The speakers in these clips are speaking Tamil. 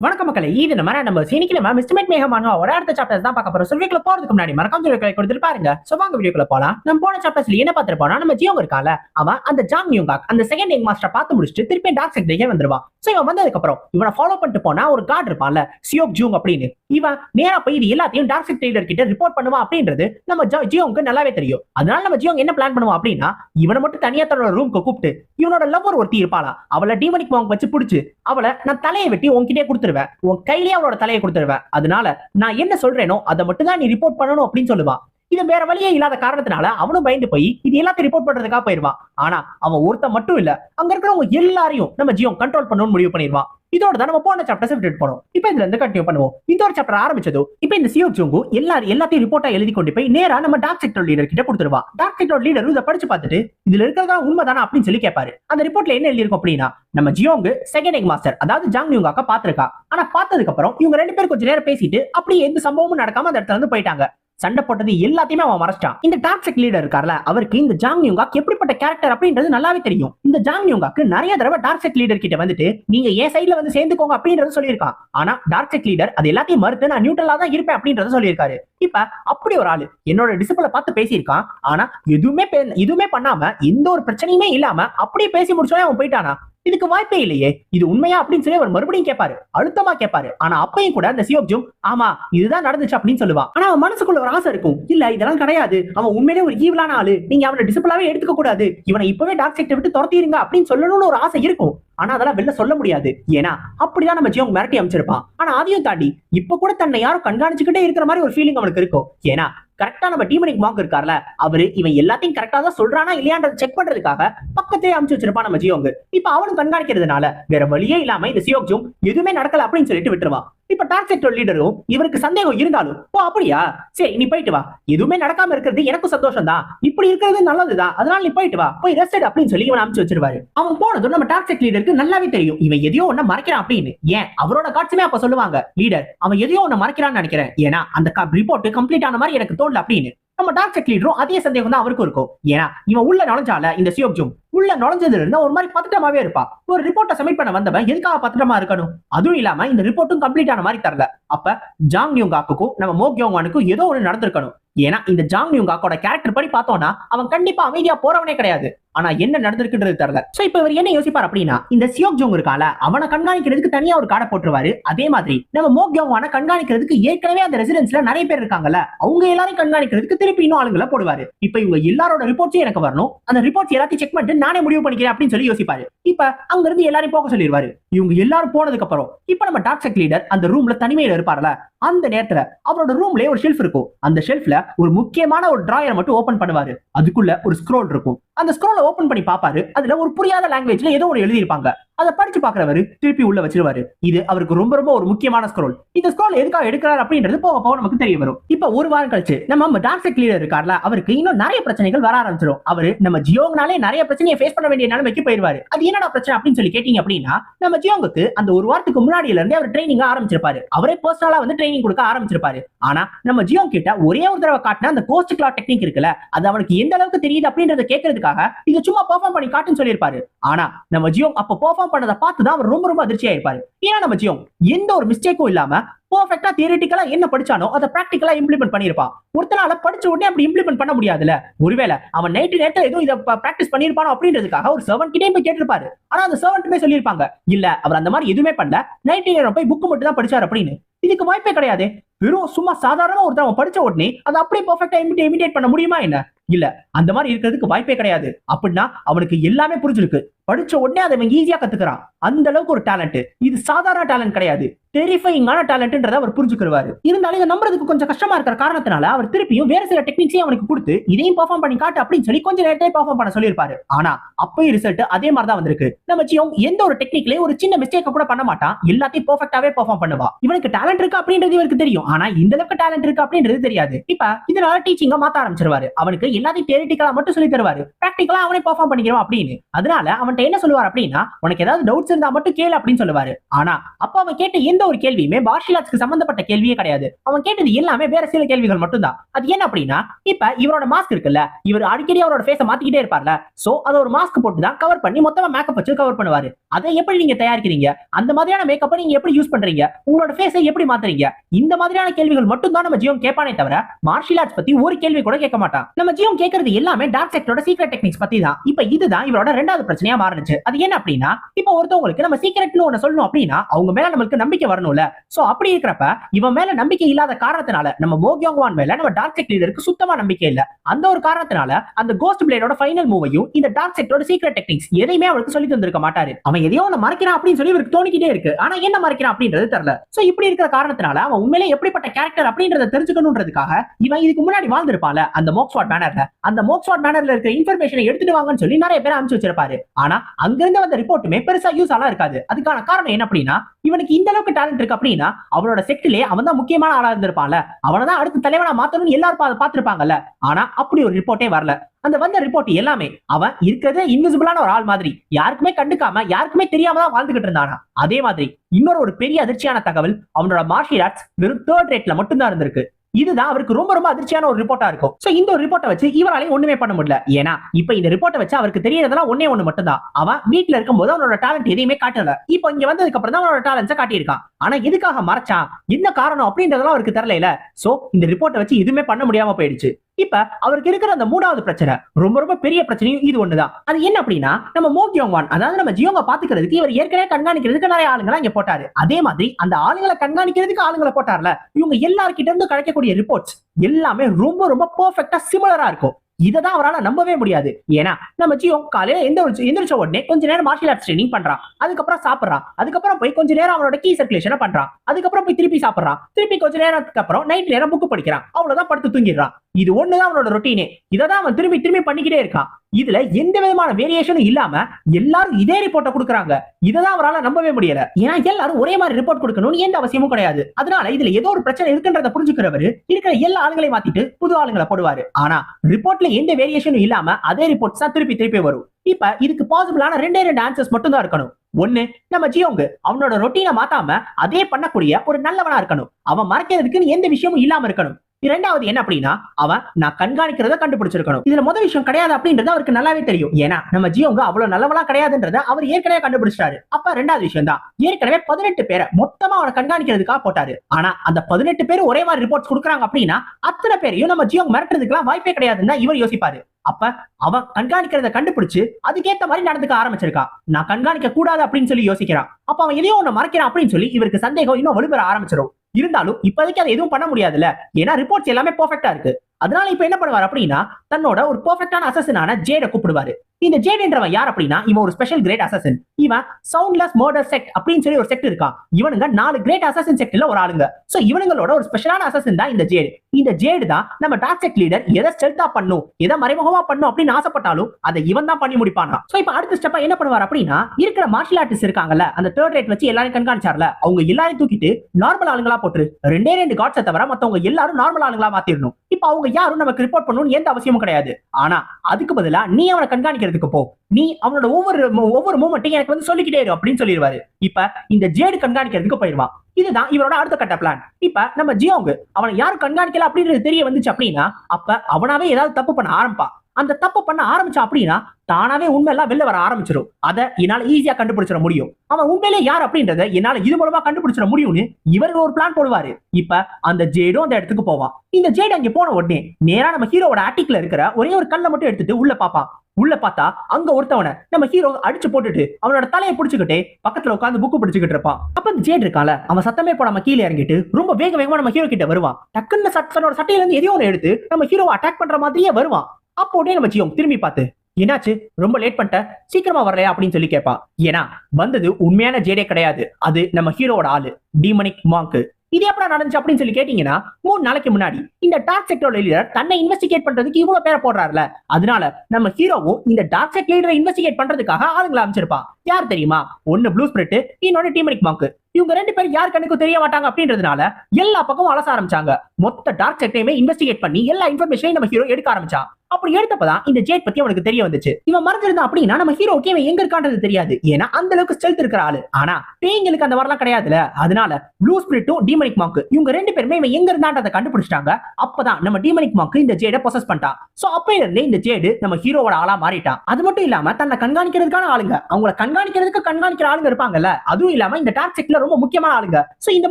வணக்கம் மக்களை இது நம்ம நம்ம இன்னைக்கு நம்ம மிஸ்டமேட் மேகமானோ ஒரு அடுத்த சாப்டர்ஸ் தான் பார்க்க போறோம். சொல்விக்குள்ள போறதுக்கு முன்னாடி மறக்காம சொல்லி கொடுத்துட்டு பாருங்க. சோ வாங்க வீடியோக்குள்ள போலாம். நம்ம போன சாப்டர்ஸ்ல என்ன பார்த்திருப்போம்னா நம்ம ஜியோங்க இருக்கால அவன் அந்த ஜாங் யூங்காக் அந்த செகண்ட் எங் மாஸ்டர் பார்த்து முடிச்சுட்டு திருப்பி டார்க் செக்டரிக்கே வந்துருவான். சோ இவன் வந்ததுக்கு அப்புறம் இவனை ஃபாலோ பண்ணிட்டு போனா ஒரு கார்டு இருப்பான்ல சியோக் ஜூங் அப்படின்னு. இவன் நேரா போய் இது எல்லாத்தையும் டார்க் செக்டர் கிட்ட ரிப்போர்ட் பண்ணுவான் அப்படின்றது நம்ம ஜ- ஜியோங்க்கு நல்லாவே தெரியும். அதனால நம்ம ஜியோங் என்ன பிளான் பண்ணுவான் அப்படின்னா இவனை மட்டும் தனியா தன்னோட ரூம்க்கு கூப்பிட்டு இவனோட லவ்வர் ஒருத்தி இருப்பாளா அவளை டீமனிக் மாங்க வச்சு பிடிச்சி அவளை நான் தலையை வெட்டி உன்கிட்டயே கொடுத்துருவேன். உன் கையிலேயே அவளோட தலையை கொடுத்துருவேன். அதனால நான் என்ன சொல்றேனோ அதை மட்டும் தான் நீ ரிப்போர்ட் பண்ணணும் அப்படின்னு சொல்லுவான் இது வேற வழியே இல்லாத காரணத்தினால அவனும் பயந்து போய் இது எல்லாத்தையும் ரிப்போர்ட் பண்றதுக்காக போயிருவான் ஆனா அவன் ஒருத்தன் மட்டும் இல்ல அங்க இருக்கிறவங்க எல்லாரையும் நம்ம ஜியோ கண்ட்ரோல் பண்ணணும்னு முடிவு பண்ணிடுவான் இதோட தான் நம்ம போன சாப்டர்ஸ் விட்டுட்டு போனோம் இப்போ இதுல இருந்து கண்டினியூ பண்ணுவோம். இந்த ஒரு சாப்டர் ஆரம்பிச்சதோ இப்போ இந்த சியோ ஜோங்கு எல்லாரும் எல்லாத்தையும் ரிப்போர்ட்டா எழுதி கொண்டு போய் நேரா நம்ம டார்க் செக்டர் லீடர் கிட்ட கொடுத்துருவா டார்க் செக்டர் லீடர் இதை படிச்சு பார்த்துட்டு இதுல இருக்கிறதா உண்மைதானா அப்படின்னு சொல்லி கேட்பாரு அந்த ரிப்போர்ட்ல என்ன எழுதியிருக்கும் அப்படின்னா நம்ம ஜியோங்கு செகண்ட் எக் மாஸ்டர் அதாவது ஜாங் யூங் அக்கா பாத்திருக்கா ஆனா பார்த்ததுக்கு அப்புறம் இவங்க ரெண்டு பேரும் கொஞ்ச நேரம் பேசிட்டு அப்படியே எந்த சம்பவமும் நடக்காம அந்த இடத்துல இருந்து போயிட்டாங்க. சண்டை போட்டது எல்லாத்தையுமே அவன் மறைச்சிட்டான். இந்த டாக்ஸிக் லீடர் இருக்கார்ல அவருக்கு இந்த ஜாங் யூங்காக் எப்படிப்பட்ட கேரக்டர் அப்படின்றது நல்லாவே தெரியும். இந்த ஜாங் யூங்காக்கு நிறைய தடவை டார்க் லீடர் கிட்ட வந்துட்டு நீங்க என் சைடுல வந்து சேர்ந்துக்கோங்க அப்படின்றது சொல்லியிருக்கான். ஆனா டார்க் லீடர் அது எல்லாத்தையும் மறுத்து நான் நியூட்ரலா தான் இருப்பேன் அப்படின்றத சொல்லியிருக்காரு. இப்ப அப்படி ஒரு ஆளு என்னோட டிசிப்ளை பார்த்து பேசியிருக்கான். ஆனா எதுவுமே எதுவுமே பண்ணாம எந்த ஒரு பிரச்சனையுமே இல்லாம அப்படியே பேசி முடிச்சோடனே அவன் போயிட்டானா? இதுக்கு வாய்ப்பே இல்லையே. இது உண்மையா அப்படின்னு சொல்லி அவர் மறுபடியும் கேட்பாரு. அழுத்தமா கேட்பாரு. ஆனா அப்பயும் கூட அந்த சியோக்ஜும் ஆமா இதுதான் நடந்துச்சு அப்படின்னு சொல்லுவான் ஆனா அவன் மனசுக்குள்ள ஒரு ஆசை இருக்கும். இல்ல இதெல்லாம் கிடையாது. அவன் உண்மையிலே ஒரு ஈவலான ஆளு. நீங்க அவனை டிசிப்ளாவே எடுத்துக்க கூடாது. இவனை இப்பவே டார்க் செக்டர் விட்டு துரத்திடுங்க அப்படின்னு சொல்லணும்னு ஒரு ஆசை இருக்கும். ஆனா அதெல்லாம் வெளில சொல்ல முடியாது. ஏன்னா அப்படிதான் நம்ம ஜியோங் மிரட்டி அமைச்சிருப்பான். ஆனா அதையும் தாண்டி இப்ப கூட தன்னை யாரும் கண்காணிச்சுக்கிட்டே இருக்கிற மாதிரி ஒரு ஃபீலிங் அவனுக்கு இருக்கும். ஏன்னா கரெக்டா நம்ம டீமனிக் மார்க் இருக்கார்ல அவரு இவன் எல்லாத்தையும் கரெக்டா தான் சொல்றானா இல்லையான்றத செக் பண்றதுக்காக பக்கத்தே அமைச்சு வச்சிருப்பான் நம்ம ஜியோங்க. இப்ப அவனும் கண்காணிக்கிறதுனால வேற வழியே இல்லாம இந்த சியோக்ஜும் எதுவுமே நடக்கல அப்படின்னு சொல்லிட்டு விட்டுருவான். இப்ப டார்க் செக்டர் லீடரும் இவருக்கு சந்தேகம் இருந்தாலும் ஓ அப்படியா? சரி நீ போயிட்டு வா. எதுவுமே நடக்காம இருக்கிறது எனக்கும் சந்தோஷம் தான் இப்படி இருக்கிறது நல்லதுதான் அதனால நீ போயிட்டு வா. போய் ரெஸ்ட் அப்படின்னு சொல்லி இவன் அனுப்பிச்சு வச்சிருவாரு. அவன் போனதும் நம்ம டார்க் செக்டர் லீடருக்கு நல்லாவே தெரியும். இவன் எதையோ ஒண்ணு மறைக்கிறான் அப்படின்னு. ஏன்? அவரோட காட்சியுமே அப்ப சொல்லுவாங்க லீடர் அவன் எதையோ ஒண்ணு மறைக்கிறான்னு நினைக்கிறேன். ஏன்னா அந்த ரிப்போர்ட் கம்ப்ளீட் ஆன மாதிரி எனக்கு தோணல அப்படின்னு. நம்ம டார்க் செக் லீடரும் அதே சந்தேகம் தான் அவருக்கும் இருக்கும். ஏன்னா இவன் உள்ள நுழைஞ்சால இந்த சியோக்ஜும் உள்ள நுழைஞ்சதுல இருந்து ஒரு மாதிரி பதட்டமாவே இருப்பா. ஒரு ரிப்போர்ட்டை சப்மிட் பண்ண வந்தவன் எதுக்காக பதட்டமா இருக்கணும்? அதுவும் இல்லாம இந்த ரிப்போர்ட்டும் கம்ப்ளீட் ஆன மாதிரி தரல. அப்ப ஜாங் யூங்காக்குக்கும் நம்ம மோக்யோங்கானுக்கும் ஏதோ ஒன்று நடந்திருக்கணும். ஏன்னா இந்த ஜாங் காக்கோட கேரக்டர் படி பார்த்தோம்னா அவன் கண்டிப்பா அமைதியா போறவனே கிடையாது. ஆனா என்ன நடந்திருக்குன்றது தெரியல. சோ இப்ப இவர் என்ன யோசிப்பார் அப்படின்னா இந்த சியோக் ஜோங் இருக்கால அவனை கண்காணிக்கிறதுக்கு தனியா ஒரு காடை போட்டுருவாரு. அதே மாதிரி நம்ம மோக்யோவான கண்காணிக்கிறதுக்கு ஏற்கனவே அந்த ரெசிடென்ஸ்ல நிறைய பேர் இருக்காங்கல்ல அவங்க எல்லாரையும் கண்காணிக்கிறதுக்கு திருப்பி இன்னும் ஆளுங்களை போடுவாரு. இப்ப இவங்க எல்லாரோட ரிப்போர்ட்ஸும் எனக்கு வரணும். அந்த ரிப்போர்ட்ஸ் எல்லாத்தையும் செக் பண்ணிட்டு நானே முடிவு பண்ணிக்கிறேன் அப்படின்னு சொல்லி யோசிப்பாரு. இப்ப அங்க இருந்து எல்லாரையும் போக சொல்லிடுவாரு. இவங்க எல்லாரும் போனதுக்கு அப்புறம் இப்ப நம்ம டாக் செக் லீடர் அந்த ரூம்ல தனிமையில இருப்பார்ல அந்த நேரத்துல அவரோட ரூம்லயே ஒரு ஷெல்ஃப் இருக்கும். அந்த ஷெல்ஃப்ல ஒரு முக்கியமான ஒரு டிராயர் மட்டும் ஓபன் பண்ணுவாரு. அதுக்குள்ள ஒரு ஸ்க்ரோல் இருக்கும். அந்த ஸ்க்ரோலை ஓபன் பண்ணி பாப்பாரு. அதுல ஒரு புரியாத லாங்குவேஜ்ல ஏதோ ஒரு எழுதியிருப்பாங்க. அதை படிச்சு பாக்குறவரு திருப்பி உள்ள வச்சிருவாரு. இது அவருக்கு ரொம்ப ரொம்ப ஒரு முக்கியமான ஸ்க்ரோல் இந்த ஸ்க்ரோல் எதுக்காக எடுக்கிறார் அப்படின்றது போக போக நமக்கு தெரிய வரும். இப்ப ஒரு வாரம் கழிச்சு நம்ம டான்ஸ் செக் லீடர் இருக்கார்ல அவருக்கு இன்னும் நிறைய பிரச்சனைகள் வர ஆரம்பிச்சிடும் அவரு நம்ம ஜியோங்கனாலே நிறைய பிரச்சனையை ஃபேஸ் பண்ண வேண்டிய நிலைமைக்கு போயிருவாரு. அது என்னடா பிரச்சனை அப்படின்னு சொல்லி கேட்டீங்க அப்படின்னா நம்ம ஜியோங்குக்கு அந்த ஒரு வாரத்துக்கு முன்னாடியில இருந்து அவர் ட்ரைனிங் ஆரம்பிச்சிருப்பாரு. அவரே பர்சனலா வந்து ட்ரைனிங் கொடுக்க ஆரம்பிச்சிருப்பாரு. ஆனா நம்ம ஜியோ கிட்ட ஒரே ஒரு தடவை காட்டின அந்த கோஸ்ட் கிளா டெக்னிக் இருக்குல்ல அது அவனுக்கு எந்த அளவுக்கு தெரியுது அப்படின்றத கேட்கறதுக்காக இதை சும்மா பெர்ஃபார்ம் பண்ணி காட்டுன்னு சொல்லியிருப்பாரு. ஆனா நம்ம ஜியோ அப்ப பெர்ஃபார்ம் பண்ணதை பார்த்து தான் அவர் ரொம்ப ரொம்ப அதிர்ச்சியா இருப்பாரு ஏன்னா நம்ம ஜியோ எந்த ஒரு மிஸ்டேக்கும் இல்லாம பர்ஃபெக்டா தியரிட்டிக்கலா என்ன படிச்சானோ அதை பிராக்டிக்கலா இம்ப்ளிமெண்ட் பண்ணிருப்பான் ஒருத்தனால படிச்ச உடனே அப்படி இம்ப்ளிமெண்ட் பண்ண முடியாதுல ஒருவேளை அவன் நைட்டு நேரத்தில் ஏதோ இதை பிராக்டிஸ் பண்ணிருப்பானோ அப்படின்றதுக்காக ஒரு செவன் கிட்டே போய் கேட்டிருப்பாரு. ஆனா அந்த செவன்ட்டுமே சொல்லியிருப்பாங்க இல்ல அவர் அந்த மாதிரி எதுவுமே பண்ணல. நைட்டு நேரம் போய் புக்கு மட்டும் தான் படிச்சாரு அப்படின்னு. இதுக்கு வாய்ப்பே கிடையாது. வெறும் சும்மா சாதாரண ஒருத்தன் அவன் படிச்ச உடனே அதை அப்படியே பர்ஃபெக்டா இமிடியேட் பண்ண முடியுமா என்ன? இல்ல அந்த மாதிரி இருக்கிறதுக்கு வாய்ப்பே கிடையாது. அப்படின்னா அவனுக்கு எல்லாமே புரிஞ்சிருக்கு. படிச்ச உடனே அதை அவன் ஈஸியா கத்துக்கிறான். அந்த அளவுக்கு ஒரு டேலண்ட் இது சாதாரண டேலண்ட் கிடையாது. டெரிஃபைங்கான டேலண்ட்ன்றத அவர் புரிஞ்சுக்கிறாரு இருந்தாலும் இதை நம்புறதுக்கு கொஞ்சம் கஷ்டமா இருக்கிற காரணத்தினால அவர் திருப்பியும் வேற சில டெக்னிக்ஸையும் அவனுக்கு கொடுத்து இதையும் பெர்ஃபார்ம் பண்ணி காட்டு அப்படின்னு சொல்லி கொஞ்சம் நேரத்தை பெர்ஃபார்ம் பண்ண சொல்லியிருப்பாரு. ஆனா அப்பயும் ரிசல்ட் அதே மாதிரி தான் வந்திருக்கு. நம்ம ஜியோங் எந்த ஒரு டெக்னிக்லயே ஒரு சின்ன மிஸ்டேக்க கூட பண்ண மாட்டான். எல்லாத்தையும் பர்ஃபெக்டாவே பெர்ஃபார்ம் பண்ணுவா. இவனுக்கு டேலண்ட் இருக்கு அப்படின்றது இவருக்கு தெரியும். ஆனா இந்த அளவுக்கு டேலண்ட் இருக்கு அப்படின்றது தெரியாது. இப்ப இதனால டீச்சிங்க மாத்த ஆரம்பிச்சிருவாரு. அவனுக்கு எல்லாத்தையும் தேரிட்டிக்கலா மட்டும் சொல்லி தருவாரு. பிராக்டிக்கலா அவனே பெர்ஃபார்ம் பண்ணிக்கிறான் அப்படின்னு. அதனால அவன் அவன்கிட்ட என்ன சொல்லுவார் அப்படின்னா உனக்கு ஏதாவது டவுட்ஸ் இருந்தா மட்டும் கேளு அப்படின்னு சொல்லுவாரு. ஆனா அப்ப அவன் கேட்ட எந்த ஒரு கேள்வியுமே மார்ஷியல் ஆர்ட்ஸ்க்கு சம்பந்தப்பட்ட கேள்வியே கிடையாது. அவன் கேட்டது எல்லாமே வேற சில கேள்விகள் மட்டும்தான் அது என்ன அப்படின்னா இப்ப இவரோட மாஸ்க் இருக்குல்ல இவர் அடிக்கடி அவரோட ஃபேஸ மாத்திக்கிட்டே இருப்பார்ல சோ அத ஒரு மாஸ்க் போட்டு தான் கவர் பண்ணி மொத்தமா மேக்கப் வச்சு கவர் பண்ணுவாரு. அதை எப்படி நீங்க தயாரிக்கிறீங்க? அந்த மாதிரியான மேக்கப்பை நீங்க எப்படி யூஸ் பண்றீங்க? உங்களோட ஃபேஸை எப்படி மாத்துறீங்க? இந்த மாதிரியான கேள்விகள் மட்டும் தான் நம்ம ஜியோம் கேட்பானே தவிர மார்ஷியல் ஆர்ட்ஸ் பத்தி ஒரு கேள்வி கூட கேட்க மாட்டான். நம்ம ஜியோம் கேட்கறது எல்லாமே டார்க் செக்டரோட சீக்ரெட் டெக்னிக்ஸ் பத்தி தான். இப்ப இதுதான் இவரோட ரெண்டாவது பிரச்சனையா மாறுச்சு. அது என்ன அப்படின்னா இப்போ ஒருத்தவங்களுக்கு நம்ம சீக்கிரட்னு ஒண்ணு சொல்லணும் அப்படின்னா அவங்க மேல நம்மளுக்கு நம்பிக்கை வரணும்ல. சோ அப்படி இருக்கிறப்ப இவன் மேல நம்பிக்கை இல்லாத காரணத்தினால நம்ம மோகியோங்வான் மேல நம்ம டார்க் செக்ட் லீடருக்கு சுத்தமா நம்பிக்கை இல்ல. அந்த ஒரு காரணத்தினால அந்த கோஸ்ட் பிளேடோட ஃபைனல் மூவையும் இந்த டார்க் செக்டரோட சீக்ரெட் டெக்னிக்ஸ் எதையுமே அவருக்கு சொல்லி தந்திருக்க மாட்டாரு. அவன் எதையோ ஒண்ணு மறைக்கிறான் அப்படின்னு சொல்லி இவருக்கு தோணிக்கிட்டே இருக்கு. ஆனா என்ன மறைக்கிறான் அப்படின்றது தெரியல. சோ இப்படி இருக்கிற காரணத்தினால அவன் உண்மையிலே எப்படிப்பட்ட கேரக்டர் அப்படின்றத தெரிஞ்சுக்கணுன்றதுக்காக இவன் இதுக்கு முன்னாடி வாழ்ந்திருப்பால அந்த மோக்ஸ்வாட் பேனர்ல அந்த மோக்ஸ்வாட் பேனர்ல இருக்கிற இன்ஃபர்மேஷனை எடுத்துட்டு வாங்கன்னு சொல்லி நிறைய பேர் அனுப்பிச்சு வச்சிருப்பாரு. ஆனா அங்கிருந்து வந்த ரிப்போர்ட்டுமே பெருசா யூஸ் ஆலாம் இருக்காது. அதுக்கான காரணம் என்ன அப்படின்னா இவனுக்கு இந்த அளவுக்கு டேலண்ட் இருக்கு அப்படின்னா அவனோட செக்டிலே அவன் தான் முக்கியமான ஆளா இருந்திருப்பான்ல. அவனை தான் அடுத்த தலைவனா மாத்தணும்னு எல்லாரும் பார்த்திருப்பாங்கல்ல. ஆனா அப்படி ஒரு ரிப்போர்ட்டே வரல. அந்த வந்த ரிப்போர்ட் எல்லாமே அவன் இருக்கிறதே இன்விசிபிளான ஒரு ஆள் மாதிரி. யாருக்குமே கண்டுக்காம யாருக்குமே தெரியாம தான் வாழ்ந்துகிட்டு இருந்தானா. அதே மாதிரி இன்னொரு ஒரு பெரிய அதிர்ச்சியான தகவல் அவனோட மார்ஷியல் ஆர்ட்ஸ் வெறும் தேர்ட் ரேட்ல மட்டும்தான் இருந்திருக்கு. இதுதான் அவருக்கு ரொம்ப ரொம்ப அதிர்ச்சியான ஒரு ரிப்போர்ட்டா இருக்கும். சோ இந்த ஒரு ரிப்போர்ட்டை வச்சு இவராலையும் ஒண்ணுமே பண்ண முடியல. ஏன்னா இப்ப இந்த ரிப்போர்ட்டை வச்சு அவருக்கு தெரியறதெல்லாம் ஒன்னே ஒண்ணு மட்டும்தான். அவன் வீட்ல இருக்கும்போது அவனோட டேலண்ட் எதையுமே காட்டல. இப்போ இங்க வந்ததுக்கு அப்புறம் தான் அவனோட டேலண்ட்ஸை காட்டியிருக்கான். ஆனா எதுக்காக மறைச்சான்? என்ன காரணம் அப்படின்றதெல்லாம் அவருக்கு தெரியல சோ இந்த ரிப்போர்ட்டை வச்சு எதுவுமே பண்ண முடியாம போயிடுச்சு. இப்ப அவருக்கு இருக்கிற அந்த மூணாவது பிரச்சனை ரொம்ப ரொம்ப பெரிய பிரச்சனையும் இது ஒண்ணுதான். அது என்ன அப்படின்னா நம்ம மோக்யோங்வான் அதாவது நம்ம ஜியோங்க பாத்துக்கிறதுக்கு இவர் ஏற்கனவே கண்காணிக்கிறதுக்கு நிறைய ஆளுங்களை இங்க போட்டாரு. அதே மாதிரி அந்த ஆளுங்களை கண்காணிக்கிறதுக்கு ஆளுங்களை போட்டார்ல இவங்க எல்லார்கிட்ட இருந்து கிடைக்கக்கூடிய ரிப்போர்ட்ஸ் எல்லாமே ரொம்ப ரொம்ப பர்ஃபெக்டா சிமிலரா இருக்கும். இதை தான் அவரால் நம்பவே முடியாது. ஏன்னா நம்ம ஜியோ காலையில எந்த எந்திரிச்ச உடனே கொஞ்ச நேரம் மார்ஷியல் ஆர்ட்ஸ் ட்ரைனிங் பண்றான். அதுக்கப்புறம் சாப்பிட்றான். அதுக்கப்புறம் போய் கொஞ்ச நேரம் அவனோட கீ சர்க்குலேஷனை பண்றான். அதுக்கப்புறம் போய் திருப்பி சாப்பிடுறான். திருப்பி கொஞ்ச நேரத்துக்கு அப்புறம் நைட் நேரம் புக்கு படிக்கிறான். அவ்வளவுதான் படுத்து தூங்கிடுறான். இது ஒண்ணுதான் அவனோட ரொட்டீனே இதை தான் அவன் திரும்பி திரும்பி பண்ணிக்கிட்டே இருக்கான். இதுல எந்த விதமான வேரியேஷனும் இல்லாம எல்லாரும் இதே ரிப்போர்ட்டை கொடுக்குறாங்க. இததான் அவரால் நம்பவே முடியல. ஏன்னா எல்லாரும் ஒரே மாதிரி ரிப்போர்ட் கொடுக்கணும்னு எந்த அவசியமும் கிடையாது. அதனால இதுல ஏதோ ஒரு பிரச்சனை இருக்குன்றத புரிஞ்சுக்கிறவரு இருக்கிற எல்லா ஆளுங்களையும் மாத்திட்டு புது ஆளுங்களை போடுவாரு. ஆனா ரிப்போர்ட்ல எந்த வேரியேஷனும் இல்லாம அதே ரிப்போர்ட்ஸ் தான் திருப்பி திருப்பி வரும். இப்ப இதுக்கு பாசிபிளான ரெண்டே ரெண்டு ஆன்சர்ஸ் மட்டும் தான் இருக்கணும். ஒண்ணு நம்ம ஜியோங்க அவனோட ரொட்டீனை மாத்தாம அதே பண்ணக்கூடிய ஒரு நல்லவனா இருக்கணும். அவன் மறைக்கிறதுக்குன்னு எந்த விஷயமும் இல்லாம இருக்கணும். இரண்டாவது என்ன அப்படின்னா அவன் நான் கண்காணிக்கிறத கண்டுபிடிச்சிருக்கணும். இதுல முதல் விஷயம் கிடையாது அப்படின்றது அவருக்கு நல்லாவே தெரியும். ஏன்னா நம்ம ஜியோங்க அவ்வளவு நல்லவளா கிடையாதுன்றத அவர் ஏற்கனவே கண்டுபிடிச்சிட்டாரு. அப்ப ரெண்டாவது விஷயம் தான் ஏற்கனவே பதினெட்டு பேரை மொத்தமா அவனை கண்காணிக்கிறதுக்காக போட்டாரு. ஆனா அந்த பதினெட்டு பேர் ஒரே மாதிரி ரிப்போர்ட்ஸ் கொடுக்குறாங்க அப்படின்னா அத்தனை பேரையும் நம்ம ஜியோங்க மிரட்டுறதுக்குலாம் வாய்ப்பே கிடையாதுன்னு தான் இவர் யோசிப்பாரு. அப்ப அவன் கண்காணிக்கிறத கண்டுபிடிச்சு அதுக்கேத்த மாதிரி நடந்துக்க ஆரம்பிச்சிருக்கான் நான் கண்காணிக்க கூடாது அப்படின்னு சொல்லி யோசிக்கிறான் அப்ப அவன் எதையோ ஒண்ணு மறைக்கிறான் அப்படின்னு சொல்லி இவருக்கு சந்தேகம் இன்னும் வலுப்பெற ஆரம்பிச்சிடும் இருந்தாலும் இப்போதைக்கு அதை எதுவும் பண்ண முடியாதுல்ல. ஏன்னா ரிப்போர்ட்ஸ் எல்லாமே பர்ஃபெக்டா இருக்கு. அதனால இப்ப என்ன பண்ணுவார் அப்படின்னா தன்னோட ஒரு பர்ஃபெக்டான அசசனான ஜேட கூப்பிடுவாரு. இந்த ஜேடுன்றவன் யார் அப்படின்னா இவன் ஒரு ஸ்பெஷல் கிரேட் அசசன் இவன் சவுண்ட்லெஸ் மர்டர் செக்ட் அப்படின்னு சொல்லி ஒரு செக்ட் இருக்கான். இவனுங்க நாலு கிரேட் அசசன் செக்ட்ல ஒரு ஆளுங்க. சோ இவனுங்களோட ஒரு ஸ்பெஷலான அசசன் தான் இந்த ஜேடு இந்த ஜேடு தான் நம்ம டாக் செக்ட் லீடர் எதை ஸ்டெல்தா பண்ணும் எதை மறைமுகமா பண்ணும் அப்படின்னு ஆசைப்பட்டாலும் அதை இவன் தான் பண்ணி முடிப்பானா சோ இப்ப அடுத்த ஸ்டெப்பா என்ன பண்ணுவார் அப்படின்னா இருக்கிற மார்ஷியல் ஆர்டிஸ்ட் இருக்காங்கல்ல அந்த தேர்ட் ரேட் வச்சு எல்லாரையும் கண்காணிச்சார்ல அவங்க எல்லாரையும் தூக்கிட்டு நார்மல் ஆளுங்களா போட்டு ரெண்டே ரெண்டு காட்ஸை தவிர மத்தவங்க எல்லாரும் நார்மல் ஆளுங்களா மாத்திடணும் இப்ப அவங்க யாரும் நமக்கு ரிப்போர்ட் பண்ணணும்னு எந்த அவசியமும் கிடையாது. ஆனா அதுக்கு பதிலா நீ அவனை கண்காணிக்கிறதுக்கு போ. நீ அவனோட ஒவ்வொரு ஒவ்வொரு மூமெண்ட்டையும் எனக்கு வந்து சொல்லிக்கிட்டே இரு அப்படின்னு சொல்லிடுவாரு. இப்ப இந்த ஜேடு கண்காணிக்கிறதுக்கு போயிடுவான் இதுதான் இவரோட அடுத்த கட்ட பிளான் இப்ப நம்ம ஜியோங்கு அவனை யாரும் கண்காணிக்கல அப்படின்றது தெரிய வந்துச்சு அப்படின்னா அப்ப அவனாவே ஏதாவது தப்பு பண்ண ஆரம்பிப்பா. அந்த தப்பு பண்ண ஆரம்பிச்சா அப்படின்னா தானாவே உண்மையெல்லாம் வெளில வர ஆரம்பிச்சிடும் அதை என்னால ஈஸியா கண்டுபிடிச்சிட முடியும். அவன் உண்மையிலே யார் அப்படின்றத என்னால இது மூலமா கண்டுபிடிச்சிட முடியும்னு இவர் ஒரு பிளான் போடுவாரு. இப்ப அந்த ஜேடும் அந்த இடத்துக்கு போவான். இந்த ஜேடு அங்க போன உடனே நேரா நம்ம ஹீரோவோட ஆட்டிக்ல இருக்கிற ஒரே ஒரு கல்லை மட்டும் எடுத்துட்டு உள்ள பாப்பான். உள்ள பார்த்தா அங்க ஒருத்தவனை நம்ம ஹீரோ அடிச்சு போட்டுட்டு அவனோட தலையை பிடிச்சுக்கிட்டே பக்கத்துல உட்காந்து புக்கு பிடிச்சுக்கிட்டு இருப்பான். அப்ப இந்த ஜேட் இருக்கால அவன் சத்தமே போடாம கீழே இறங்கிட்டு ரொம்ப வேக வேகமா நம்ம ஹீரோ கிட்ட வருவான். டக்குன்னு சட்டனோட சட்டையில இருந்து எதையோ ஒன்று எடுத்து நம்ம ஹீரோவை அட்டாக் பண்ற மாதிரியே வருவான். அப்போ உடனே நம்ம ஜியோம் திரும்பி பார்த்து என்னாச்சு? ரொம்ப லேட் பண்ணிட்ட? சீக்கிரமா வரலையா? அப்படின்னு சொல்லி கேட்பான். ஏன்னா வந்தது உண்மையான ஜேடே கிடையாது. அது நம்ம ஹீரோவோட ஆளு டீமனிக் மாங்கு இது எப்படா நடந்துச்சு அப்படின்னு சொல்லி கேட்டீங்கன்னா மூணு நாளைக்கு முன்னாடி இந்த டார்க் செக்டரோட லீடர் தன்னை இன்வெஸ்டிகேட் பண்றதுக்கு இவ்வளவு பேரை போடுறாருல. அதனால நம்ம ஹீரோவும் இந்த டார்க் செக்ட் லீடரை இன்வெஸ்டிகேட் பண்றதுக்காக ஆளுங்களை அமைச்சிருப்பான். யார் தெரியுமா? ஒன்னு ப்ளூ ஸ்பிரிட் இன்னொன்னு டீமனிக் மாங்க் இவங்க ரெண்டு பேரும் யார் கண்ணுக்கும் தெரிய மாட்டாங்க அப்படின்றதுனால எல்லா பக்கமும் அலச ஆரம்பிச்சாங்க. மொத்த டார்க் செக்டையுமே இன்வெஸ்டிகேட் பண்ணி எல்லா இன்ஃபர்மேஷனையும் நம்ம ஹீரோ எடுக்க ஆரம்பிச்சான். அப்படி எடுத்தப்பதான் இந்த ஜேட் பத்தி அவனுக்கு தெரிய வந்துச்சு. இவன் மறந்துருந்தான் அப்படின்னா நம்ம ஹீரோக்கு இவன் எங்க இருக்கான்றது தெரியாது. ஏன்னா அந்த அளவுக்கு ஸ்ட்ரெல்த் இருக்கிற ஆளு. ஆனா பேய்களுக்கு அந்த வரலாம் கிடையாதுல அதனால ப்ளூ ஸ்பிரிட்டும் டீமனிக் மாங்க் இவங்க ரெண்டு பேருமே இவன் எங்க இருந்தான்றதை கண்டுபிடிச்சிட்டாங்க. அப்பதான் நம்ம டீமனிக் மாங்க் இந்த ஜேட பொசஸ் பண்ணிட்டான். சோ அப்பையில இருந்தே இந்த ஜேடு நம்ம ஹீரோவோட ஆளா மாறிட்டான். அது மட்டும் இல்லாம தன்னை கண்காணிக்கிறதுக்கான ஆளுங்க. அவங்கள கண்காணிக்கிறதுக்கு கண்காணிக்கிற ஆளுங்க இருப்பாங்கல்ல. அதுவும் இல்லாம இந்த டார்க் செக்ல ரொம்ப முக்கியமான ஆளுங்க. சோ இந்த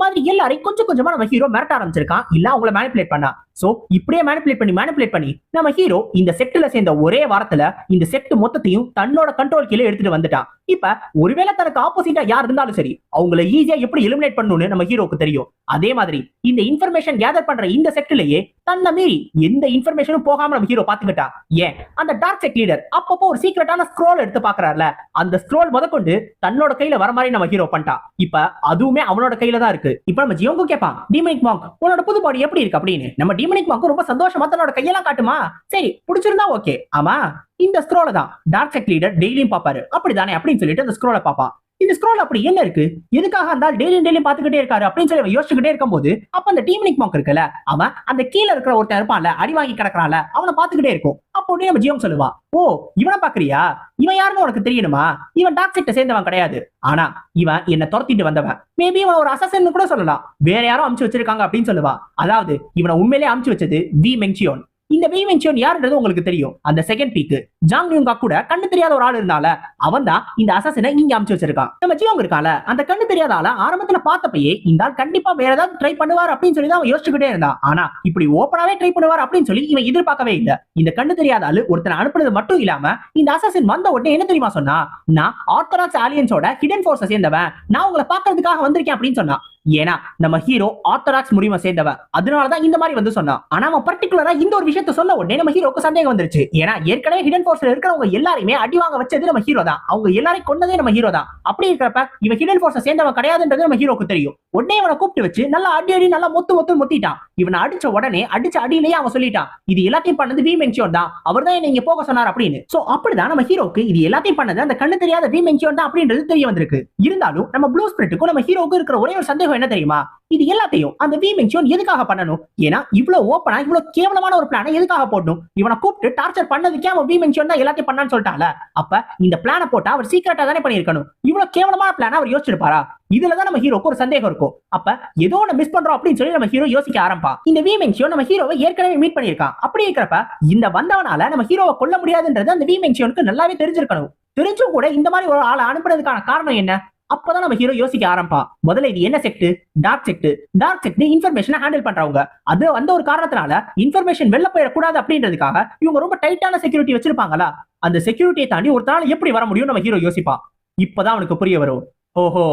மாதிரி எல்லாரையும் கொஞ்சம் கொஞ்சமா நம்ம ஹீரோ மிரட்ட ஆரம்பிச்சிருக்கான். இல்ல அவங்கள மேனிபுலேட் பண்ணா. சோ இப்படியே மேனிபுலேட் பண்ணி மேனிபுலேட் பண்ணி நம்ம ஹீரோ இந்த செட்டுல சேர்ந்த ஒரே வாரத்துல இந்த செட்டு மொத்தத்தையும் தன்னோட கண்ட்ரோல் கீழே எடுத்துட்டு வந்துட்டான். இப்ப ஒருவேளை தனக்கு ஆப்போசிட்டா யார் இருந்தாலும் சரி அவங்கள ஈஸியா எப்படி எலிமினேட் பண்ணணும்னு நம்ம ஹீரோக்கு தெரியும். அதே மாதிரி இந்த இன்ஃபர்மேஷன் கேதர் பண்ற இந்த செட்டுலயே தன்னை மீறி எந்த இன்ஃபர்மேஷனும் போகாம நம்ம ஹீரோ பாத்துக்கிட்டா ஏன்? அந்த டார்க் செக் லீடர் அப்பப்போ ஒரு சீக்கிரட்டான ஸ்க்ரோல் எடுத்து பாக்குறாருல அந்த ஸ்க்ரோல் முதற்கொண்டு தன்னோட கையில வர மாதிரி நம்ம ஹீரோ பண்ணிட்டான் இப்ப அதுவுமே அவனோட கையில தான் இருக்கு. இப்ப நம்ம ஜியோங்க கேட்பான் டிமனிக் மாங்க் உன்னோட புது பாடி எப்படி இருக்கு? அப்படின்னு. நம்ம டிமனிக் ரொம்ப சந்தோஷமா தன்னோட கையெல்லாம் காட்டுமா? சரி பிடிச்சிருந்தா ஓகே ஆமா இந்த ஸ்க்ரோல தான். டார்க் செக் லீடர் டெய்லியும் பாப்பாரு அப்படிதானே அப்படின்னு சொல்லிட்டு அந்த ஸ்க்ரோல பாப்பா இந்த ஸ்க்ரோல் அப்படி என்ன இருக்கு? எதுக்காக இருந்தால் டெய்லியும் டெய்லியும் பாத்துக்கிட்டே இருக்காரு? அப்படின்னு சொல்லி அவன் யோசிச்சுக்கிட்டே இருக்கும்போது அப்ப அந்த டீமனிக் மாங்க் இருக்குல்ல அவன் அந்த கீழே இருக்கிற ஒருத்தன் இருப்பான்ல அடி வாங்கி கிடக்குறான்ல அவனை பாத்துக்கிட்டே இருக்கும். அப்போ உடனே நம்ம ஜியோம் சொல்லுவா ஓ இவனை பாக்குறியா இவன் யாருன்னு உனக்கு தெரியணுமா? இவன் டாக்ஸிட்ட சேர்ந்தவன் கிடையாது. ஆனா இவன் என்ன துரத்திட்டு வந்தவன். மேபி இவன் ஒரு அசசன் கூட சொல்லலாம். வேற யாரும் அமுச்சு வச்சிருக்காங்க அப்படின்னு சொல்லுவா. அதாவது இவனை உண்மையிலேயே அமுச்சு வச்சது வி மெங்சியோன் இந்த வி மென்சியோன் யாருன்றது உங்களுக்கு தெரியும். அந்த செகண்ட் பீக்கு ஜாங் யூங்கா கூட கண்ணு தெரியாத ஒரு ஆள் இருந்தால அவன் தான் இந்த அசாசினை இங்க அமுச்சு வச்சிருக்கான். நம்ம ஜியோங் இருக்கால அந்த கண்ணு தெரியாத ஆள ஆரம்பத்துல பார்த்தப்பயே இந்த ஆள் கண்டிப்பா வேற ஏதாவது ட்ரை பண்ணுவார் அப்படின்னு சொல்லி தான் அவன் யோசிச்சுக்கிட்டே இருந்தான். ஆனா இப்படி ஓப்பனாவே ட்ரை பண்ணுவார் அப்படின்னு சொல்லி இவன் எதிர்பார்க்கவே இல்ல. இந்த கண்ணு தெரியாத ஆளு ஒருத்தனை அனுப்புனது மட்டும் இல்லாம இந்த அசாசன் வந்த உடனே என்ன தெரியுமா சொன்னா நான் ஆர்த்தடாக்ஸ் ஆலியன்ஸோட ஹிடன் ஃபோர்ஸை சேர்ந்தவன். நான் உங்களை பாக்குறதுக்காக வந்திருக்கேன் அப்படின்னு சொன்னான். ஏன்னா நம்ம ஹீரோ ஆர்த்தடாக்ஸ் முடிவை சேர்ந்தவன். அதனாலதான் இந்த மாதிரி வந்து சொன்னான். ஆனா அவன் பர்டிகுலரா இந்த ஒரு விஷயத்த சொன்ன உடனே நம்ம ஹீரோக்கு சந்தேகம் வந்துருச்சு. ஏன்னா ஏற்கனவே ஹிடன் ஃபோர்ஸ்ல இருக்கிறவங்க எல்லாருமே அடி வாங்க வச்சது நம்ம ஹீரோ தான். அவங்க எல்லாரையும் கொண்டதே நம்ம ஹீரோ தான். அப்படி இருக்கிறப்ப இவன் ஹிடன் ஃபோர்ஸை சேர்ந்தவன் கிடையாதுன்றது நம்ம ஹீரோக்கு தெரியும். உடனே இவனை கூப்பிட்டு வச்சு நல்லா அடி அடி நல்லா மொத்து மொத்து மொத்திட்டான். இவனை அடிச்ச உடனே அடிச்ச அடியிலேயே அவன் சொல்லிட்டான். இது எல்லாத்தையும் பண்ணது வி மென்ஷியோன் தான். அவர் தான் என்ன போக சொன்னார் அப்படின்னு. சோ அப்படிதான் நம்ம ஹீரோக்கு இது எல்லாத்தையும் பண்ணது. அந்த கண்ணு தெரியாத வி மென்ஷியோன் தான் அப்படின்றது தெரிய வந்திருக்கு. இருந்தாலும் நம்ம ப்ளூ ஸ்பிரிட்டுக்கும் நம்ம ஹீரோக்கு இருக்கிற ஒரே ஒரு சந்தேகம் என்ன தெரியுமா? இது எல்லாத்தையும் அந்த வி மென்ஷன் எதுக்காக பண்ணணும்? ஏன்னா இவ்வளவு ஓப்பனா இவ்வளவு கேவலமான ஒரு பிளானை எதுக்காக போடணும்? இவனை கூப்பிட்டு டார்ச்சர் பண்ணதுக்கே அவன் வி மென்ஷன் தான் எல்லாத்தையும் பண்ணான்னு சொல்லிட்டான்ல. அப்ப இந்த பிளானை போட்டா அவர் சீக்கிரட்டா தானே பண்ணிருக்கணும் இவ்வளவு கேவலமான பிளான அவர் யோசிச்சிருப்பாரா? இதுலதான் நம்ம ஹீரோக்கு ஒரு சந்தேகம் இருக்கும் அப்ப ஏதோ ஒண்ணு மிஸ் பண்றோம் அப்படின்னு சொல்லி நம்ம ஹீரோ யோசிக்க ஆரம்பா இந்த வி நம்ம ஹீரோவை ஏற்கனவே மீட் பண்ணியிருக்கான். அப்படி இருக்கிறப்ப இந்த வந்தவனால நம்ம ஹீரோவை கொல்ல முடியாதுன்றது அந்த வி நல்லாவே தெரிஞ்சிருக்கணும். தெரிஞ்சும் கூட இந்த மாதிரி ஒரு ஆளை அனுப்புறதுக்கான காரணம் என்ன? அப்பதான் நம்ம ஹீரோ யோசிக்க ஆரம்பா முதல்ல இது என்ன sect dark sect dark sect இன்ஃபர்மேஷனை ஹேண்டில் பண்றவங்க. அது வந்த ஒரு காரணத்தினால இன்ஃபர்மேஷன் வெளில போயிடக்கூடாது அப்படின்றதுக்காக இவங்க ரொம்ப டைட்டான செக்யூரிட்டி வச்சிருப்பாங்களா? அந்த செக்யூரிட்டியை தாண்டி ஒருத்தனால எப்படி வர முடியும் நம்ம ஹீரோ யோசிப்பான். இப்பதான் அவனுக்கு புரிய வரும். ஓஹோ.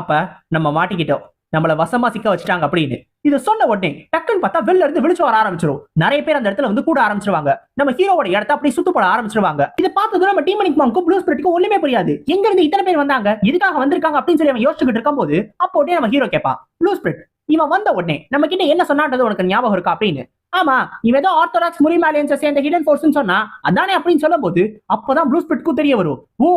அப்ப நம்ம மாட்டிக்கிட்டோம். நம்மள வசமா சிக்க வச்சுட்டாங்க அப்படின்னு. இதை சொன்ன உடனே டக்குன்னு பார்த்தா வெளில இருந்து விழிச்சு வர ஆரம்பிச்சிடும் நிறைய பேர் அந்த இடத்துல வந்து கூட ஆரம்பிச்சிருவாங்க. நம்ம ஹீரோவோட இடத்த அப்படியே சுத்தப்பட ஆரம்பிச்சிருவாங்க. இதை பார்த்தது நம்ம டீம் மாங்க்கும் ப்ளூ ஸ்பிரிட்டுக்கும் ஒண்ணுமே புரியாது. எங்க இருந்து இத்தனை பேர் வந்தாங்க? இதுக்காக வந்திருக்காங்க அப்படின்னு சொல்லி அவன் யோசிச்சுக்கிட்டு இருக்கும்போது அப்போ உடனே நம்ம ஹீரோ கேட்பான் ப்ளூ ஸ்பிரிட் இவன் வந்த உடனே நம்ம கிட்ட என்ன சொன்னான்றது உனக்கு ஞாபகம் இருக்கா அப்படின்னு. ஆமா இவன் ஏதோ ஆர்த்தோடாக்ஸ் முரிம் அலையன்ஸை சேர்ந்த ஹிடன் ஃபோர்ஸ்னு சொன்னா அதானே அப்படின்னு சொல்லும் போது அப்பதான் ப்ளூ ஸ்பிட்க்கும் தெரிய வரும். ஓ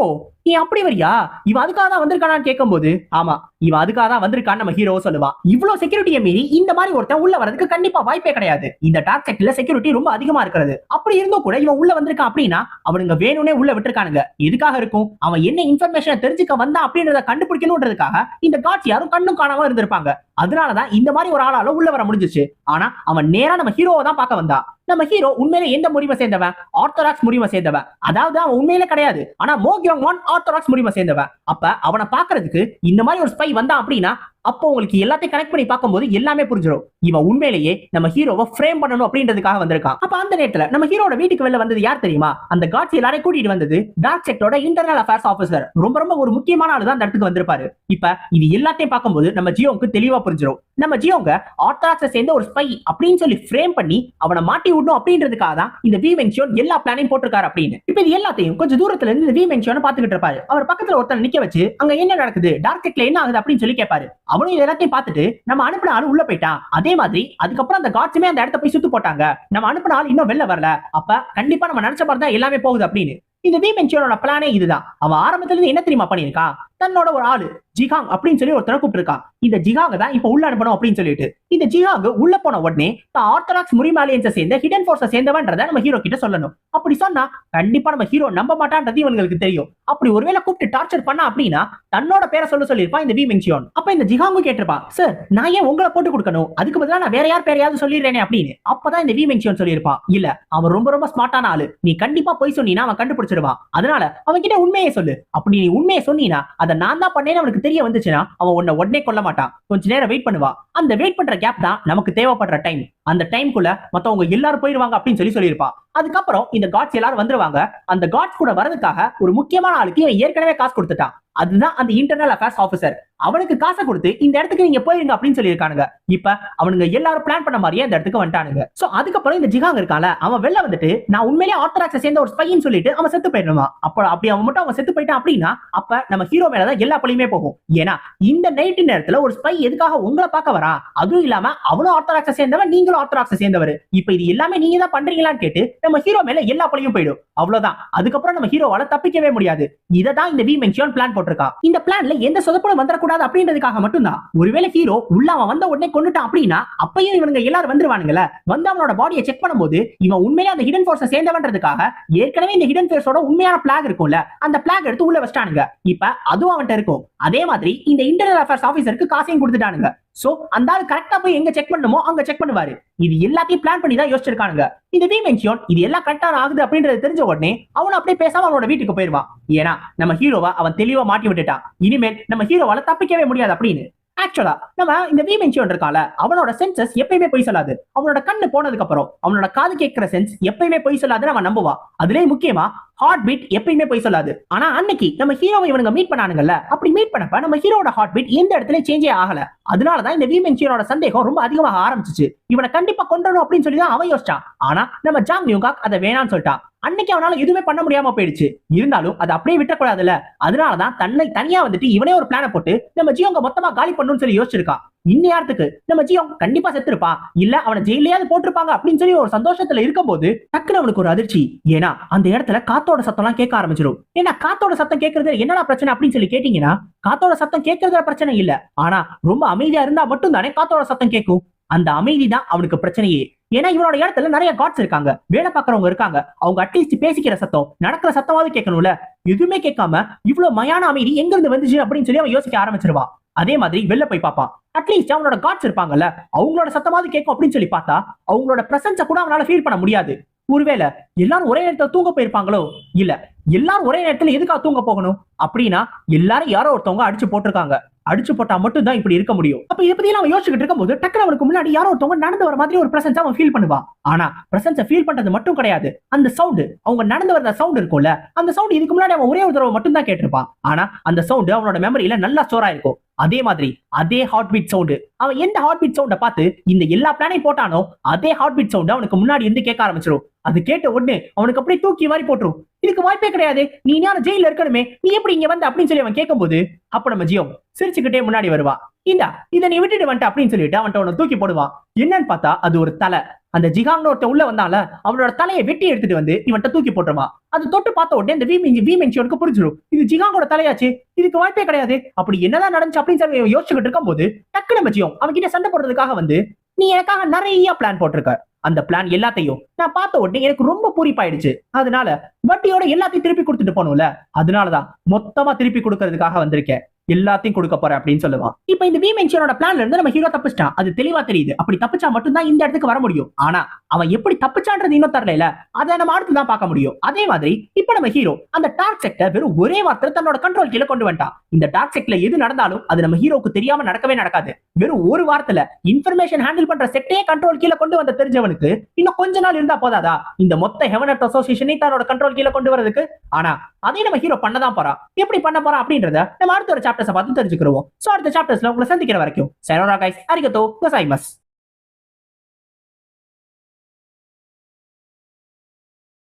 நீ அப்படி வரியா? இவன் அதுக்காக தான் வந்திருக்கானான்னு கேட்கும்போது ஆமா இவன் அதுக்காக தான் வந்திருக்கான்னு நம்ம ஹீரோ சொல்லுவான் இவ்வளவு செக்யூரிட்டியை மீறி இந்த மாதிரி ஒருத்தன் உள்ள வரதுக்கு கண்டிப்பா வாய்ப்பே கிடையாது. இந்த டார்க் செக்ட்ல செக்யூரிட்டி ரொம்ப அதிகமா இருக்கிறது. அப்படி இருந்தும் கூட இவன் உள்ள வந்திருக்கான் அப்படின்னா அவனுங்க வேணும்னே உள்ள விட்டுருக்கானுங்க. எதுக்காக இருக்கும்? அவன் என்ன இன்ஃபர்மேஷனை தெரிஞ்சுக்க வந்தான் அப்படின்றத கண்டுபிடிக்கணும்ன்றதுக்காக இந்த காட்சி யாரும் கண்ணும் காணாம இருந்திருப்பாங்க. அதனாலதான் இந்த மாதிரி ஒரு ஆளால உள்ள வர முடிஞ்சிச்சு. ஆனா அவன் நேரா நம்ம ஹீரோவை தான் பார்க்க வந்தா. நம்ம ஹீரோ உண்மையில எந்த முடிவை சேர்ந்தவன் ஆர்த்தடாக்ஸ் முடிவை சேர்ந்தவன் அதாவது அவன் உண்மையில கிடையாது. ஆனா மோகியோங் ஒன் ஆர்த்தடாக்ஸ் முடிவை சேர்ந்தவன் அப்ப அவனை பாக்குறதுக்கு இந்த மாதிரி ஒரு ஸ்பை வந்தான் அப்படின்னா அப்போ உங்களுக்கு எல்லாத்தையும் கனெக்ட் பண்ணி பார்க்கும்போது எல்லாமே புரிஞ்சிடும் இவன் உண்மையிலேயே நம்ம ஹீரோவை ஃப்ரேம் பண்ணணும் அப்படின்றதுக்காக வந்திருக்கான். அப்ப அந்த நேரத்துல நம்ம ஹீரோட வீட்டுக்கு வெளில வந்தது யார் தெரியுமா? அந்த காட்சி எல்லாரையும் கூட்டிட்டு வந்தது டார்க் செக்டோட இன்டர்னல் அஃபேர்ஸ் ஆஃபீஸர் ரொம்ப ரொம்ப ஒரு முக்கியமான ஆளு தான் அந்த இடத்துக்கு வந்திருப்பாரு. இப்ப இது எல்லாத்தையும் பார்க்கும்போது நம்ம ஜியோவுக்கு தெளிவா புரிஞ்சிடும் நம்ம ஜியோங்க ஆர்த்தாக்ஸை சேர்ந்த ஒரு ஸ்பை அப்படின்னு சொல்லி ஃப்ரேம் பண்ணி அவனை மாட்டி விடணும் அப்படின்றதுக்காக தான் இந்த வி மென்ஷன் எல்லா பிளானையும் போட்டிருக்காரு அப்படின்னு. இப்ப இது எல்லாத்தையும் கொஞ்சம் தூரத்துல இருந்து இந்த வி மென்ஷன் பாத்துக்கிட்டு இருப்பாரு. அவர் பக்கத்துல ஒருத்தர் நிக்க வச்சு அங்க என்ன நடக்குது? டார்க் செக்ல என்ன ஆகுது அப்படின்னு சொல்லி கேட்பாரு அவனும் இது எல்லாத்தையும் பார்த்துட்டு நம்ம அனுப்பின ஆள் உள்ள போயிட்டான் அதே மாதிரி அதுக்கப்புறம் அந்த காட்ஸுமே அந்த இடத்த போய் சுத்து போட்டாங்க. நம்ம அனுப்பின ஆள் இன்னும் வெளில வரல. அப்ப கண்டிப்பா நம்ம நினைச்ச மாதிரி தான் எல்லாமே போகுது அப்படின்னு. இந்த வி மென்ஷனோட பிளானே இதுதான். அவன் ஆரம்பத்துல இருந்து என்ன தெரியுமா பண்ணியிருக்கான்? தன்னோட ஒரு ஆளு ஜிகாங் அப்படின்னு சொல்லி ஒருத்தனை கூப்பிட்டுருக்கான் இந்த ஜிகாங்க தான் இப்ப உள்ள அனுப்பணும் அப்படின்னு சொல்லிட்டு. இந்த ஜிகாங் உள்ள போன உடனே தான் ஆர்த்தடாக்ஸ் முரிமாலியன்ஸை சேர்ந்த ஹிடன் ஃபோர்ஸை சேர்ந்தவன்றத நம்ம ஹீரோ கிட்ட சொல்லணும். அப்படி சொன்னா கண்டிப்பா நம்ம ஹீரோ நம்ப மாட்டான்றது இவங்களுக்கு தெரியும். அப்படி ஒருவேளை கூப்பிட்டு டார்ச்சர் பண்ணா அப்படின்னா தன்னோட பேரை சொல்ல சொல்லியிருப்பான் இந்த வி மெங்சியோன் அப்ப இந்த ஜிகாங்கு கேட்டிருப்பா சார் நான் ஏன் உங்களை போட்டு கொடுக்கணும்? அதுக்கு பதிலா நான் வேற யார் பேரையாவது சொல்லிடுறேனே அப்படின்னு. அப்பதான் இந்த வி மெங்சியோன் சொல்லியிருப்பான் இல்ல அவன் ரொம்ப ரொம்ப ஸ்மார்ட்டான ஆளு. நீ கண்டிப்பா போய் சொன்னீங்கன்னா அவன் கண்டுபிடிச்சிருவான் அதனால அவன் கிட்ட உண்மையை சொல்லு. அப்படி நீ உண்மையை சொன்னீனா அதை நான் தான் பண்ணேன்னு அவனுக்கு தெரிய வந்துச்சுன்னா அவன் உன்னை உடனே கொல்ல மாட்டான். கொஞ்ச நேரம் வெயிட் பண்ணுவா. அந்த வெயிட் பண்ற கேப் தான் நமக்கு தேவைப்படுற டைம் அந்த டைம்குள்ள மத்தவங்க எல்லாரும் போயிருவாங்க அப்படின்னு சொல்லி சொல்லியிருப்பா. அதுக்கப்புறம் இந்த காட்ஸ் எல்லாரும் வந்துருவாங்க. அந்த காட்ஸ் கூட வரதுக்காக ஒரு முக்கியமான ஆளுக்கு இவன் ஏற்கனவே காசு கொடுத்துட்டான். அதுதான் அந்த இன்டர்னல் அஃபேர்ஸ் ஆஃபீஸர் அவனுக்கு காசை கொடுத்து இந்த இடத்துக்கு நீங்க போயிருங்க அப்படின்னு சொல்லியிருக்கானுங்க. இப்ப அவனுங்க எல்லாரும் பிளான் பண்ண மாதிரியே அந்த இடத்துக்கு வந்துட்டானுங்க. சோ அதுக்கப்புறம் இந்த ஜிகாங் இருக்கால அவன் வெளில வந்துட்டு நான் உண்மையிலேயே ஆர்த்தராக்ஸை சேர்ந்த ஒரு ஸ்பைன்னு சொல்லிட்டு அவன் செத்து போயிடணுமா அப்ப அப்படி அவன் மட்டும் அவன் செத்து போயிட்டான் அப்படின்னா அப்ப நம்ம ஹீரோ மேலதான் எல்லா பழியுமே போகும். ஏன்னா இந்த நைட்டு நேரத்துல ஒரு ஸ்பை எதுக்காக உங்களை பார்க்க வரா? அதுவும் இல்லாம அவனும் ஆர்த்தராக்ஸை சேர்ந்தவன் நீங்களும் ஆர்த்தராக்ஸை சேர்ந்தவர். இப்ப இது எல்லாமே நீங்க தான் பண்றீங்களான்னு கேட்டு நம்ம ஹீரோ மேல எல்லா பழியும் போயிடும். அவ்வளவுதான். அதுக்கப்புறம் நம்ம ஹீரோவால தப்பிக்கவே முடியாது. இதை தான் இந்த வி மென்ஷன் பிளான் போட்டிருக்கா இந்த பிளான்ல எந்த சொதப்பலும் வந்துடக்கூடாது அப்படின்றதுக்காக மட்டும்தான். ஒருவேளை ஹீரோ உள்ள அவன் வந்த உடனே கொண்டுட்டான் அப்படின்னா அப்பயும் இவனுங்க எல்லாரும் வந்துருவானுங்கல்ல? வந்து அவனோட பாடியை செக் பண்ணும்போது இவன் உண்மையிலே அந்த ஹிடன் ஃபோர்ஸை சேர்ந்தவன்றதுக்காக ஏற்கனவே இந்த ஹிடன் ஃபோர்ஸோட உண்மையான பிளாக் இருக்கும்ல அந்த பிளாக் எடுத்து உள்ள வச்சிட்டானுங்க. இப்ப அதுவும் அவன்கிட்ட இருக்கும். அதே மாதிரி இந்த இன்டர்னல் அஃபேர்ஸ் ஆபீசருக்கு காசையும் கொடுத்துட்டானுங்க. சோ அந்த ஆள் கரெக்டா போய் எங்க செக் பண்ணுமோ அங்க செக் பண்ணுவாரு. இது எல்லாத்தையும் பிளான் பண்ணி தான் யோசிச்சிருக்கானுங்க. இந்த வி மென்ஷியோன் இது எல்லாம் கரெக்டா ஆகுது அப்படின்றது தெரிஞ்ச உடனே அவன் அப்படியே பேசாம அவனோட வீட்டுக்கு போயிருவான் ஏன்னா நம்ம ஹீரோவா அவன் தெளிவா மாட்டி விட்டுட்டான். இனிமேல் நம்ம ஹீரோவால தப்பிக்கவே முடியாது அப்படின்னு. ஆக்சுவலா நம்ம இந்த வி மென்ஷன் இருக்கால அவனோட சென்சஸ் எப்பயுமே பொய் சொல்லாது. அவனோட கண்ணு போனதுக்கு அப்புறம் அவனோட காது கேட்கிற சென்ஸ் எப்பயுமே பொய் சொல்லாதுன்னு அவன் நம்புவா. அதுலயே முக்கியமா ஹார்ட் பீட் எப்பயுமே பொய் சொல்லாது. ஆனா அன்னைக்கு நம்ம ஹீரோவை இவனுங்க மீட் பண்ணானுங்கல்ல அப்படி மீட் பண்ணப்ப நம்ம ஹீரோட ஹார்ட் பீட் எந்த இடத்துல சேஞ்சே ஆகல. அதனாலதான் இந்த வி மென்ஷனோட சந்தேகம் ரொம்ப அதிகமாக ஆரம்பிச்சிச்சு. இவனை கண்டிப்பா கொண்டணும் அப்படின்னு சொல்லி தான் அவன் யோசிச்சான். ஆனா நம்ம ஜாங் நியூகாக் அதை வேணாம்னு சொல்லிட்டான். அன்னைக்கு அவனால எதுவுமே பண்ண முடியாம போயிடுச்சு. இருந்தாலும் அது அப்படியே விட்டக்கூடாதுல்ல. அதனாலதான் தன்னை தனியா வந்துட்டு இவனே ஒரு பிளான போட்டு நம்ம ஜியோங்க மொத்தமா காலி பண்ணணும்னு சொல்லி யோசிச்சிருக்கான் இன்னையாரத்துக்கு நம்ம ஜியோ கண்டிப்பா செத்துருப்பான் இல்ல அவனை ஜெயிலையாவது போட்டிருப்பாங்க அப்படின்னு சொல்லி ஒரு சந்தோஷத்துல இருக்கும்போது டக்குனு அவனுக்கு ஒரு அதிர்ச்சி. ஏன்னா அந்த இடத்துல காத்தோட சத்தம்லாம் கேட்க ஆரம்பிச்சிடும் ஏன்னா காத்தோட சத்தம் கேட்கறது என்னடா பிரச்சனை அப்படின்னு சொல்லி கேட்டீங்கன்னா காத்தோட சத்தம் கேட்கறதுல பிரச்சனை இல்ல. ஆனா ரொம்ப அமைதியா இருந்தா மட்டும் தானே காத்தோட சத்தம் கேட்கும். அந்த அமைதி தான் அவனுக்கு பிரச்சனையே. ஏன்னா இவனோட இடத்துல நிறைய காட்ஸ் இருக்காங்க. வேலை பார்க்கறவங்க இருக்காங்க. அவங்க அட்லீஸ்ட் பேசிக்கிற சத்தம் நடக்கிற சத்தமாவது கேட்கணும்ல. எதுவுமே கேட்காம இவ்வளவு மயான அமைதி எங்க இருந்து வந்துச்சு அப்படின்னு சொல்லி அவன் யோசிக்க ஆரம்பிச்சிருவான் அதே மாதிரி வெளில போய் பார்ப்பான் அட்லீஸ்ட் அவனோட காட்ஸ் இருப்பாங்கல்ல. அவங்களோட சத்தமாவது கேட்கும் அப்படின்னு சொல்லி பார்த்தா அவங்களோட பிரசன்ஸை கூட அவனால ஃபீல் பண்ண முடியாது. ஒருவேளை எல்லாரும் ஒரே நேரத்துல தூங்க போயிருப்பாங்களோ? இல்ல எல்லாரும் ஒரே நேரத்துல எதுக்காக தூங்க போகணும்? அப்படின்னா எல்லாரும் யாரோ ஒருத்தவங்க அடிச்சு போட்டிருக்காங்க. அடிச்சு போட்டா மட்டும் தான் இப்படி இருக்க முடியும். அப்ப இதை பத்தி அவன் யோசிச்சுட்டு இருக்கும்போது டக்குனு அவனுக்கு முன்னாடி யாரோ ஒருத்தவங்க நடந்து வர மாதிரி ஒரு பிரசன்ஸ் அவன் ஃபீல் பண்ணுவான். ஆனா பிரசன்ஸை ஃபீல் பண்றது மட்டும் கிடையாது. அந்த சவுண்டு அவங்க நடந்து வர சவுண்ட் இருக்கும்ல அந்த சவுண்ட் இதுக்கு முன்னாடி அவன் ஒரே ஒரு தடவை மட்டும் தான் கேட்டிருப்பான். ஆனா அந்த சவுண்ட் அவனோட மெமரியில நல்லா ஸ்டோர் ஆயிருக்கும். அதே மாதிரி அதே ஹார்ட் பீட் சவுண்ட் அவன் எந்த ஹார்ட் பீட் சவுண்ட பார்த்து இந்த எல்லா பிளானையும் போட்டானோ அதே ஹார்ட் பீட் சவுண்ட் அவனுக்கு முன்னாடி இருந்து கேட்க ஆரம்பிச்சிடும் அது கேட்ட உடனே அவனுக்கு அப்படியே தூக்கி மாதிரி போட்டுரும். இதுக்கு வாய்ப்பே கிடையாது. நீ நான் ஜெயில இருக்கணுமே. நீ எப்படி இங்க வந்த அப்படின்னு சொல்லி அவன் கேட்கும்போது அப்ப நம்ம ஜியோ சிரிச்சுக்கிட்டே முன்னாடி வருவா. இந்தா இதை நீ விட்டுட்டு வந்துட்ட அப்படின்னு சொல்லிட்டு அவன்கிட்ட அவனை தூக்கி போடுவான் என்னன்னு பார்த்தா அது ஒரு தலை. அந்த ஜிகாங்னு ஒருத்த உள்ள வந்தால அவனோட தலையை வெட்டி எடுத்துட்டு வந்து இவன்ட்ட தூக்கி போட்டுருவான் அது தொட்டு பார்த்த உடனே இந்த வீமெஞ்சி வீமென்ஷியோனுக்கு புரிஞ்சிடும் இது ஜிகாங்கோட தலையாச்சு. இதுக்கு வாய்ப்பே கிடையாது. அப்படி என்னதான் நடந்துச்சு அப்படின்னு சொல்லி யோசிச்சுக்கிட்டு இருக்கும் இருக்கும்போது டக்குனு நம்ம ஜியோ அவன் கிட்ட சண்டை போடுறதுக்காக வந்து நீ எனக்காக நிறைய பிளான் போட்டிருக்க. அந்த பிளான் எல்லாத்தையும் நான் பார்த்த உடனே எனக்கு ரொம்ப பூரிப்பாயிடுச்சு. அதனால வட்டியோட எல்லாத்தையும் திருப்பி கொடுத்துட்டு போகணும்ல அதனாலதான் மொத்தமா திருப்பி கொடுக்கறதுக்காக வந்திருக்கேன். எல்லாத்தையும் கொடுக்க போறேன் அப்படின்னு சொல்லுவான். இப்ப இந்த வி மென்ஷனோட பிளான்ல இருந்து நம்ம ஹீரோ தப்பிச்சிட்டான். அது தெளிவா தெரியுது. அப்படி தப்பிச்சா மட்டும்தான் இந்த இடத்துக்கு வர முடியும். ஆனா அவன் எப்படி தப்பிச்சான்றது இன்னும் தரல அதை நம்ம அடுத்து தான் பார்க்க முடியும். அதே மாதிரி இப்ப நம்ம ஹீரோ அந்த டார்க் செக்டர் வெறும் ஒரே வார்த்தை தன்னோட கண்ட்ரோல் கீழே கொண்டு வந்துட்டான். இந்த டார்க் செக்ல எது நடந்தாலும் அது நம்ம ஹீரோக்கு தெரியாம நடக்கவே நடக்காது. வெறும் ஒரு வாரத்துல இன்ஃபர்மேஷன் ஹேண்டில் பண்ற செட்டே கண்ட்ரோல் கீழே கொண்டு வந்த தெரிஞ்சவனுக்கு இன்னும் கொஞ்ச நாள் இருந்தா போதாதா? இந்த மொத்த ஹெவனட் அசோசியேஷனை தன்னோட கண்ட்ரோல் கீழே கொண்டு வரதுக்கு ஆனா அதே நம்ம ஹீரோ பண்ணதான் போறான். எப்படி பண்ண போறான் அப்படின்றத நம்ம அடுத்த ஒரு சாப்டர்ஸை பார்த்து தெரிஞ்சுக்கிறோம் சோ அடுத்த சாப்டர்ஸ்ல உங்களை சந்திக்கிற வரைக்கும் சரோரா கைஸ் அரிகத்தோ கசாய்மஸ்